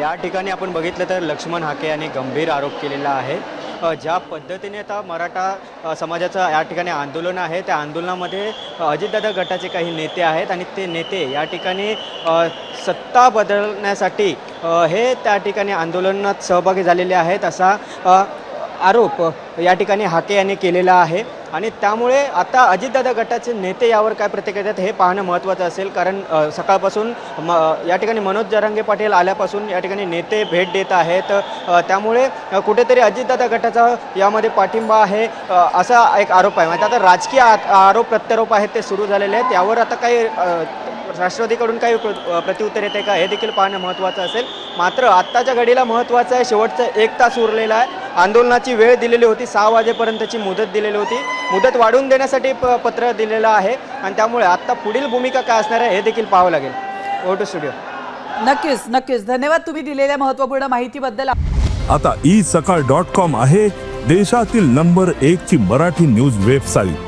या ठिकाणी आपण बघितलं तर लक्ष्मण हाके यांनी गंभीर आरोप केलेला आहे. ज्या पद्धतीने आता मराठा समाजाचं या ठिकाणी आंदोलन आहे त्या आंदोलनामध्ये अजितदादा गटाचे काही नेते आहेत आणि ते नेते या ठिकाणी सत्ता बदलण्यासाठी हे त्या ठिकाणी आंदोलनात सहभागी झालेले आहेत असा आरोप या ठिकाणी हाके यांनी केलेला आहे. आणि त्यामुळे आता अजितदादा गटाचे नेते यावर काय प्रतिक्रिया देतात हे पाहणं महत्त्वाचं असेल. कारण सकाळपासून म या ठिकाणी मनोज जरांगे पाटील आल्यापासून या ठिकाणी नेते भेट देत आहेत. त्यामुळे कुठेतरी अजितदादा गटाचा यामध्ये पाठिंबा आहे असा एक आरोप आहे. म्हणजे आता राजकीय आ- आरोप प्रत्यारोप आहेत ते सुरू झालेले आहेत. यावर आता काही राष्ट्रवादीकडून काही प्र- प्रत्युत्तर येते का हे देखील पाहणं महत्त्वाचं असेल. मात्र आत्ताच्या घडीला महत्त्वाचं आहे शेवटचं एक तास उरलेला आहे. आंदोलनाची वेळ दिलेली होती सहा वाजेपर्यंतची मुदत दिलेली होती. मुदत वाढवून देण्यासाठी प पत्र दिलेलं आहे आणि त्यामुळे आत्ता पुढील भूमिका काय असणार आहे हे देखील पाहावं लागेल. O two studio. नक्कीच नक्कीच. धन्यवाद तुम्ही दिलेल्या महत्त्वपूर्ण माहितीबद्दल. आता ई सकाळ डॉट कॉम आहे देशातील नंबर एक ची मराठी न्यूज वेबसाईट.